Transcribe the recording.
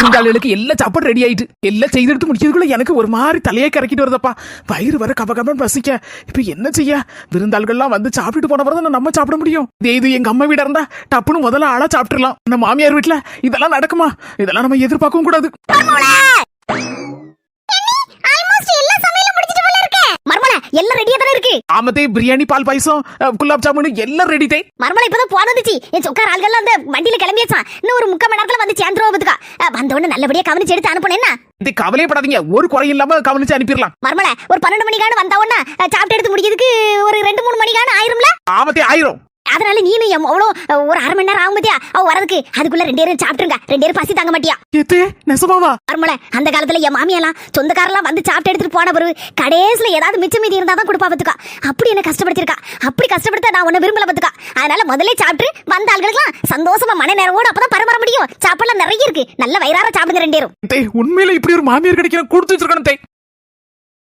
விருந்தாளிகளுக்கு எல்லா சாப்பாடு ரெடி ஆயிட்டு எல்லாம் செய்துட்டு முடிக்கிறதுக்குள்ள எனக்கு ஒரு மாதிரி தலையே கறக்கிட்டு வருதப்பா. வயிறு வர கப கபன்னு பசிக்க. இப்ப என்ன செய்ய? விருந்தாள்கள்லாம் வந்து சாப்பிட்டுட்டு போன வரதான் நம்ம சாப்பிட முடியும்? இதே இது எங்க அம்மா வீடா இருந்தா டப்புன்னு முதல்ல ஆளா சாப்பிட்டுலாம் நம்ம மாமியார் வீட்டுல இதெல்லாம் நடக்குமா? இதெல்லாம் நம்ம எதிர்பார்க்கவும் கூடாது ஆல்மோஸ்ட் எல்லா சமையலும் முடிச்சிட்டு போல இருக்கே மர்மல எல்லாம் ரெடியா தானே இருக்கு ஆமத்தே பிரியாணி பால் பாயசம் குலாப் ஜாமுன் எல்லாம் ரெடி தே. மர்மல இப்பதான் போனதுச்சு என் சொக்கார ஆள்கள்லாம் அந்த வண்டியில கிளம்பியாச்சான் இன்னும் ஒரு முக்கால் மணி நேரத்துல வந்து சேர்ந்துருவோம் பத்துக்கா. வந்த உடனே நல்லபடியா கவனிச்சு எடுத்து அனுப்பணும் என்ன? இது கவலையப்படாதீங்க ஒரு குறையும் இல்லாம கவனிச்சு அனுப்பிடலாம். மர்மல ஒரு பன்னெண்டு மணிக்கான வந்த உடனே சாப்பிட்டு எடுத்து முடிக்கிறதுக்கு ஒரு ரெண்டு மூணு மணிக்கான ஆயிரும்ல? ஆமத்தே ஆயிரும். அதனால அவ்வளோ அஹ், ஒரு அரை மணி நேரம் ஆகும் பத்தியா? அவ வரதுக்கு அதுக்குள்ள ரெண்டு பேரும் சாப்பிட்டுருங்க. ரெண்டு பேரும் பசி தாங்க மாட்டியா? ஏத்தே நெசமாவா? மர்மல அந்த காலத்துல என் மாமியெல்லாம் சொந்தக்காரெல்லாம் வந்து சாப்பிட்டு எடுத்துட்டு போன பிறகு கடைசியில ஏதாவது மிச்சம் மீதி இருந்தா தான் கொடுப்பா பத்துக்கா. அப்படி என்ன கஷ்டப்படுத்திருக்கா அப்படி கஷ்டப்படுத்த நான் உன்னை விரும்பல பத்துக்கா. அதனால முதல்ல சாப்பிட்டு வந்த ஆள்களுக்கெல்லாம் சந்தோஷமா மன நேரமோட அப்பதான் பரமர முடியும். சாப்பாடுலாம் நிறைய இருக்கு. நல்ல வயிறார சாப்பிடுங்க ரெண்டு பேரும். உண்மையில இப்படி ஒரு மாமியார் கிடைக்கிற கொடுத்து வச்சிருக்கணும்